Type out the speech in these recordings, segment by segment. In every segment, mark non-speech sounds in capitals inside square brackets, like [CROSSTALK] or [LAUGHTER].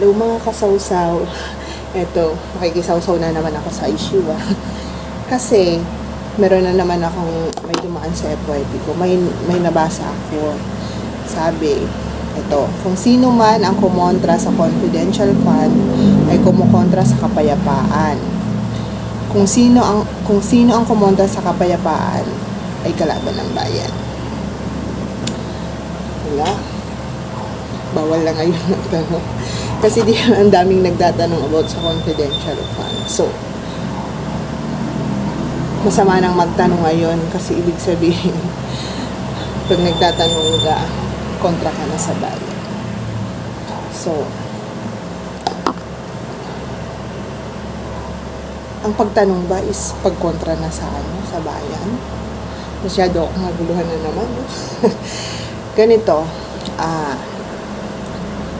mga kasawsaw. [LAUGHS] Eto, makikisawsaw na naman ako sa issue ah. [LAUGHS] Kasi, meron na naman akong may dumaan sa FYP ko. May, may nabasa ako. Sabi, ito, kung sino man ang kumontra sa confidential fund ay kumukontra sa kapayapaan. Kung sino ang kung sino ang kumontra sa kapayapaan ay kalaban ng bayan. Wala. Bawal na ngayon ng [LAUGHS] tanong. Kasi di ang daming nagtatanong about sa confidential fund. So, masama nang magtanong ngayon kasi ibig sabihin [LAUGHS] pag nagtatanong ka, kontra ka na sa bayan. So, ang pagtanong ba is pagkontra na sa ano, sa bayan? Masyado akong naguluhan na naman. [LAUGHS] Ganito, ah,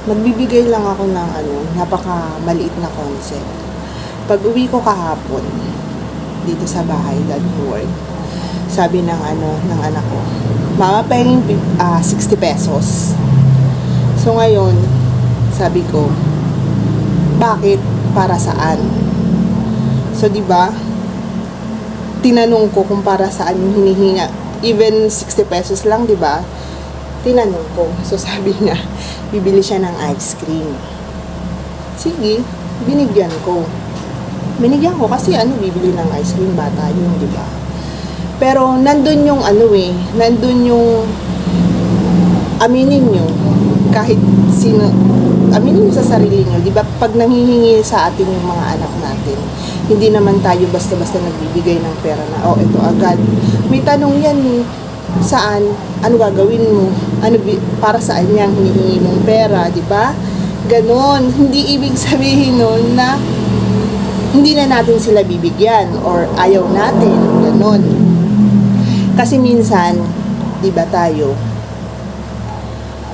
magbibigay lang ako ng ano, napaka maliit na concept. Pag uwi ko kahapon, dito sa bahay, God Lord, sabi ng ano, ng anak ko, Mama, pahingin ah, 60 pesos. So ngayon, sabi ko, bakit? Para saan? So, di ba? Tinanong ko kung para saan yung hinihinga. Even 60 pesos lang, di ba? Tinanong ko. So, sabi niya, bibili siya ng ice cream. Sige, binigyan ko. Binigyan ko kasi ano, bibili ng ice cream, bata yun, di ba? Pero, nandun yung ano eh, nandun yung aminin nyo, kahit sino, aminin nyo sa sarili nyo, di ba, pag nanghihingi sa atin yung mga anak natin, hindi naman tayo basta-basta nagbibigay ng pera na, oh, ito agad. May tanong yan eh, saan, ano gagawin mo, ano, para saan yan hinihingi mong pera, di ba? Ganon, [LAUGHS] hindi ibig sabihin nun na hindi na natin sila bibigyan or ayaw natin, ganon. Kasi minsan, di ba tayo,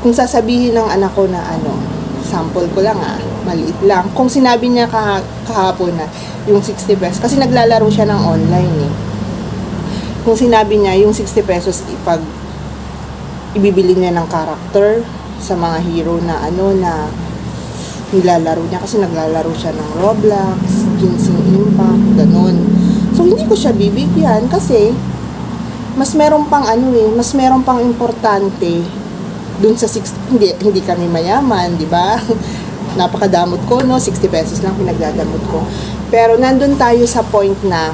kung sasabihin ng anak ko na ano, sample ko lang ah, maliit lang. Kung sinabi niya kaha- kahapon na yung 60 pesos, kasi naglalaro siya ng online eh. Kung sinabi niya yung 60 pesos ipag ibibili niya ng character sa mga hero na ano na nilalaro niya kasi naglalaro siya ng Roblox, Genshin Impact, ganun. So hindi ko siya bibigyan kasi mas meron pang ano eh, mas meron pang importante dun sa 60, hindi, hindi kami mayaman, di ba? [LAUGHS] Napakadamot ko, no? 60 pesos lang pinagdadamot ko. Pero nandun tayo sa point na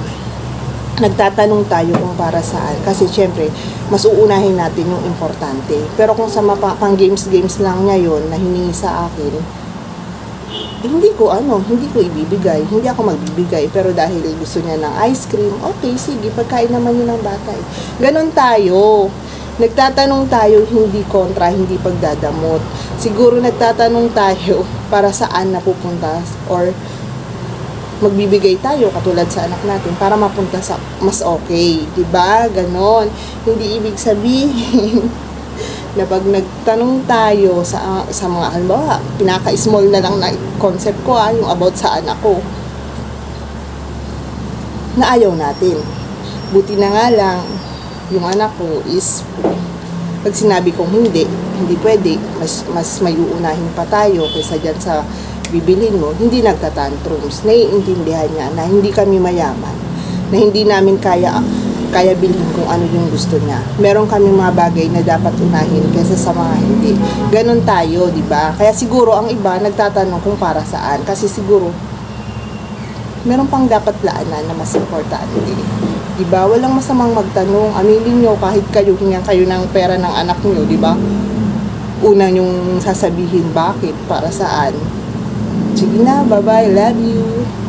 nagtatanong tayo kung para saan. Kasi syempre, mas uunahin natin yung importante. Pero kung sa mapa, pang games-games lang niya yun na hiningi sa akin, hindi ko ano, hindi ko ibibigay. Hindi ako magbibigay. Pero dahil gusto niya ng ice cream, okay, sige, pagkain naman yun ng bata. eh. Ganon tayo. Nagtatanong tayo, hindi kontra, hindi pagdadamot. Siguro nagtatanong tayo [LAUGHS] para saan napupunta or magbibigay tayo katulad sa anak natin para mapunta sa mas okay, 'di ba? Ganon. Hindi ibig sabihin [LAUGHS] na pag nagtanong tayo sa sa mga halimbawa, pinaka-small na lang na concept ko ah, yung about sa anak ko. Na ayaw natin. Buti na nga lang, yung anak ko is pag sinabi kong hindi, hindi pwede, mas, mas may uunahin pa tayo kaysa dyan sa bibilin mo, hindi nagtatantrums. Naiintindihan niya na hindi kami mayaman, na hindi namin kaya kaya bilhin kung ano yung gusto niya. Meron kami mga bagay na dapat unahin kaysa sa mga hindi. Ganon tayo, di ba? Kaya siguro ang iba nagtatanong kung para saan. Kasi siguro, meron pang dapat laanan na mas importante. Di ba? Walang masamang magtanong. Aminin nyo kahit kayo hingan kayo ng pera ng anak nyo, di ba? Unang yung sasabihin bakit, para saan. Sige na, bye-bye, love you.